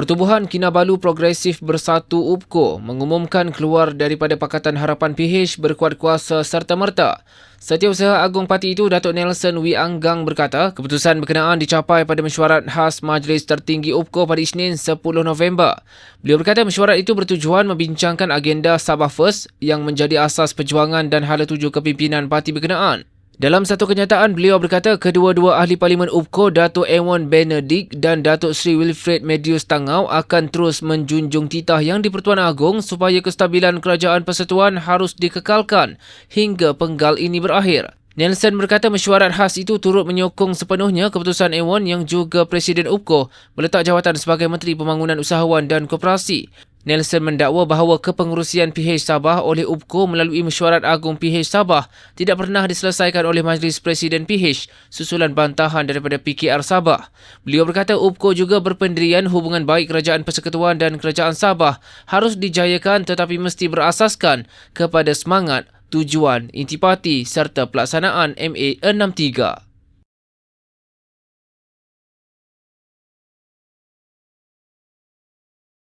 Pertubuhan Kinabalu Progresif Bersatu UPKO mengumumkan keluar daripada Pakatan Harapan PH berkuat kuasa serta-merta. Setiausaha Agung Parti itu, Datuk Nelson Wee Anggang berkata, keputusan berkenaan dicapai pada mesyuarat khas Majlis Tertinggi UPKO pada Isnin 10 November. Beliau berkata mesyuarat itu bertujuan membincangkan agenda Sabah First yang menjadi asas perjuangan dan hala tuju kepimpinan parti berkenaan. Dalam satu kenyataan, beliau berkata kedua-dua ahli parlimen UPKO, Datuk Ewan Benedict dan Datuk Sri Wilfred Medius Tangau akan terus menjunjung titah yang di-Pertuan Agong supaya kestabilan kerajaan persatuan harus dikekalkan hingga penggal ini berakhir. Nelson berkata mesyuarat khas itu turut menyokong sepenuhnya keputusan Ewan yang juga Presiden UPKO meletak jawatan sebagai Menteri Pembangunan Usahawan dan Koperasi. Nelson mendakwa bahawa kepengurusian PH Sabah oleh UPKO melalui mesyuarat agung PH Sabah tidak pernah diselesaikan oleh Majlis Presiden PH susulan bantahan daripada PKR Sabah. Beliau berkata UPKO juga berpendirian hubungan baik Kerajaan Persekutuan dan Kerajaan Sabah harus dijayakan tetapi mesti berasaskan kepada semangat, tujuan, intipati serta pelaksanaan MA 63.